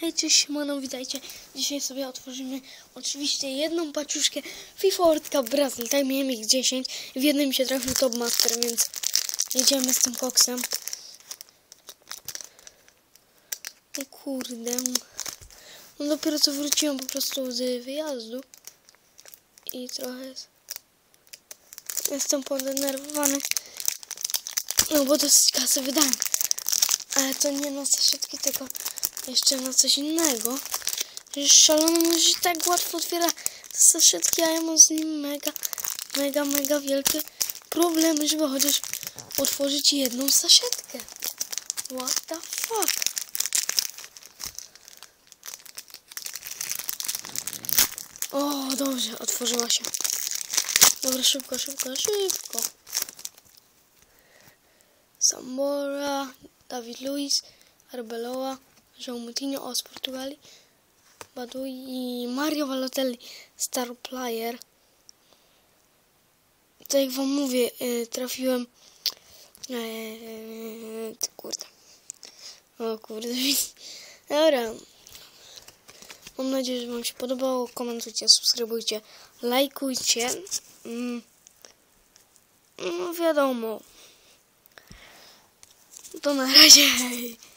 Hej, cześć, siemano, witajcie. Dzisiaj sobie otworzymy oczywiście jedną paczuszkę FIFA World Cup Brazil. Tak miałem ich 10. W jednym się trafił Top Master, więc jedziemy z tym koksem. O kurde. No dopiero co wróciłem po prostu z wyjazdu. I trochę jest- jestem podenerwowany. No bo dosyć kasy wydałem. Ale to nie na saszetki, tylko jeszcze na coś innego. Że szalony że tak łatwo otwiera saszetki, a ja mam z nim mega, mega, mega wielkie problemy, żeby chociaż otworzyć jedną saszetkę. What the fuck? O, dobrze, otworzyła się. Dobra, szybko, szybko, szybko. Sambora, David Luiz, Arbeloa, João Moutinho z Portugalii, Badui i Mario Balotelli, star player. Tak jak wam mówię, y, trafiłem... Eee, kurde. O kurde. Dobra. Mam nadzieję, że wam się podobało. Komentujcie, subskrybujcie, lajkujcie. Mm. No wiadomo. To na razie.